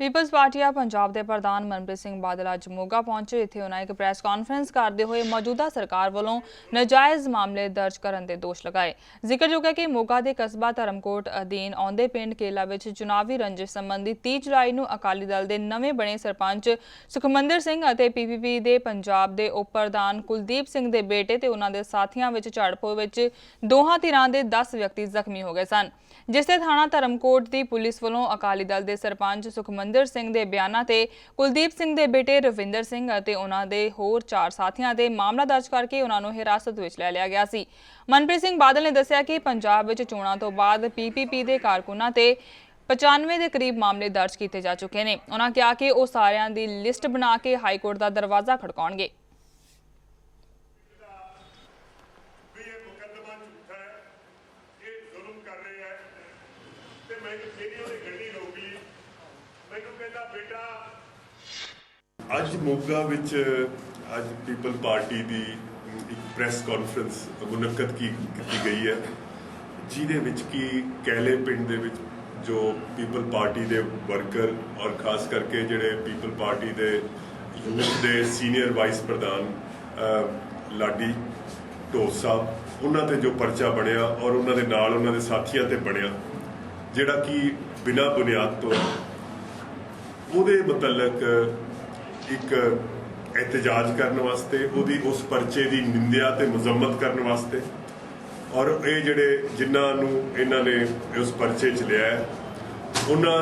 People's party ਆ ਪੰਜਾਬ ਦੇ ਪ੍ਰਧਾਨ ਮਨਪ੍ਰੀਤ ਸਿੰਘ ਬਾਦਲ ਅੱਜ ਮੋਗਾ ਪਹੁੰਚੇ। ਇੱਥੇ ਉਹਨਾਂ ਇੱਕ ਪ੍ਰੈਸ ਕਾਨਫਰੰਸ ਕਰਦੇ ਹੋਏ ਮੌਜੂਦਾ ਸਰਕਾਰ ਵੱਲੋਂ ਨਜਾਇਜ਼ ਮਾਮਲੇ ਦਰਜ ਕਰਨ ਦੇ ਦੋਸ਼ ਲਗਾਏ। ਜ਼ਿਕਰਯੋਗ ਹੈ ਕਿ ਮੋਗਾ ਦੇ ਕਸਬਾ ਧਰਮਕੋਟ ਅਧੀਨ ਆਉਂਦੇ ਪਿੰਡ ਕੇਲਾ ਵਿੱਚ ਚੁਣਾਵੀ ਰੰਜਿਸ਼ ਸੰਬੰਧੀ 30 ਜੁਲਾਈ ਨੂੰ ਅਕਾਲੀ ਦਲ ਦੇ ਨਵੇਂ ਬਣੇ ਸਰਪੰਚ ਸੁਖਮੰਦਰ ਸਿੰਘ ਅਤੇ ਪੀਪੀਪੀ ਦੇ ਪੰਜਾਬ ਦੇ ਉਪ ਪ੍ਰਧਾਨ ਕੁਲਦੀਪ ਸਿੰਘ ਦੇ ਬੇਟੇ ਤੇ ਉਹਨਾਂ ਦੇ ਸਾਥੀਆਂ ਵਿੱਚ ਝੜਪ ਵਿੱਚ ਦੋਹਾਂ ਧਿਰਾਂ ਦੇ 10 ਵਿਅਕਤੀ ਜ਼ਖਮੀ ਹੋ ਗਏ ਸਨ। ਜਿਸ ਤੇ ਥਾਣਾ ਧਰਮਕੋਟ ਦੀ ਪੁਲਿਸ ਵੱਲੋਂ ਅਕਾਲੀ ਦਲ ਦੇ ਸਰਪੰਚ ਸੁਖਮੰਦਰ ਸਿੰਘ ਦੇ ਬਿਆਨਾਂ ਤੇ ਕੁਲਦੀਪ ਸਿੰਘ ਦੇ ਬੇਟੇ ਰਵਿੰਦਰ ਸਿੰਘ ਅਤੇ ਉਹਨਾਂ ਦੇ ਹੋਰ ਚਾਰ ਸਾਥੀਆਂ ਤੇ ਮਾਮਲਾ ਦਰਜ ਕਰਕੇ ਉਹਨਾਂ ਨੂੰ ਹਿਰਾਸਤ ਵਿੱਚ ਲੈ ਲਿਆ ਗਿਆ ਸੀ। ਮਨਪ੍ਰੀਤ ਸਿੰਘ ਬਾਦਲ ਨੇ ਦੱਸਿਆ ਕਿ ਪੰਜਾਬ ਵਿੱਚ ਚੋਣਾਂ ਤੋਂ ਬਾਅਦ ਪੀਪੀਪੀ ਦੇ ਕਾਰਕੁਨਾਂ ਤੇ 95 ਦੇ ਕਰੀਬ ਮਾਮਲੇ ਦਰਜ ਕੀਤੇ ਜਾ ਚੁੱਕੇ ਨੇ। ਉਹਨਾਂ ਕਿਹਾ ਕਿ ਉਹ ਸਾਰਿਆਂ ਦੀ ਲਿਸਟ ਬਣਾ ਕੇ ਹਾਈ ਕੋਰਟ ਦਾ ਦਰਵਾਜ਼ਾ ਖੜਕਾਉਣਗੇ। ਵੀ ਇਹ ਮੁਕੱਦਮਾ ਗੱਡੀ ਮੈਨੂੰ ਕਹਿੰਦਾ, ਬੇਟਾ। ਅੱਜ ਮੋਗਾ ਵਿੱਚ, ਅੱਜ ਪੀਪਲ ਪਾਰਟੀ ਦੀ ਇੱਕ ਪ੍ਰੈਸ ਕਾਨਫਰੰਸ ਮੁਨਕਦ ਕੀ, ਕੀਤੀ ਗਈ ਹੈ। ਜਿਹਦੇ ਵਿੱਚ ਕੀ ਕੈਲੇ ਪਿੰਡ ਦੇ ਵਿੱਚ ਜੋ ਪੀਪਲ ਪਾਰਟੀ ਦੇ ਵਰਕਰ ਔਰ ਖਾਸ ਕਰਕੇ ਜਿਹੜੇ ਪੀਪਲ ਪਾਰਟੀ ਦੇ ਯੂਥ ਦੇ ਸੀਨੀਅਰ ਵਾਈਸ ਪ੍ਰਧਾਨ ਲਾਡੀ ਢੋਲ ਸਾਹਿਬ, ਉਹਨਾਂ ਤੇ ਜੋ ਪਰਚਾ ਬਣਿਆ ਔਰ ਉਹਨਾਂ ਦੇ ਨਾਲ ਉਹਨਾਂ ਦੇ ਸਾਥੀਆਂ ਤੇ ਬਣਿਆ, ਜਿਹੜਾ ਕਿ ਬਿਨਾਂ ਬੁਨਿਆਦ ਤੋਂ ਉਹਦੇ ਮੁਤਲਕ ਇੱਕ ਇhtਜਾਜ ਕਰਨ ਵਾਸਤੇ, ਉਹਦੀ ਉਸ ਪਰਚੇ ਦੀ ਨਿੰਦਿਆ ਤੇ ਮੁਜ਼ੰਮਤ ਕਰਨ ਵਾਸਤੇ। ਔਰ ਇਹ ਜਿਹੜੇ ਜਿਨ੍ਹਾਂ ਨੂੰ ਇਹਨਾਂ ਨੇ ਉਸ ਪਰਚੇ 'ਚ ਲਿਆ ਉਹਨਾਂ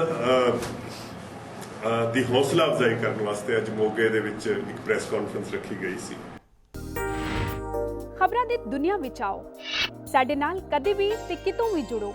ਦੀ ਹੌਸਲਾ ਅਫਜ਼ਾਈ ਕਰਨ ਵਾਸਤੇ ਅੱਜ ਮੋਗੇ ਦੇ ਵਿੱਚ ਇੱਕ ਪ੍ਰੈਸ ਕਾਨਫਰੰਸ ਰੱਖੀ ਗਈ ਸੀ। ਖਬਰਾਂ ਦੀ ਦੁਨੀਆ ਵਿੱਚ ਆਓ। ਸਾਡੇ ਨਾਲ ਕਦੇ ਵੀ ਤੇ ਕਿਤੋਂ ਵੀ ਜੁੜੋ।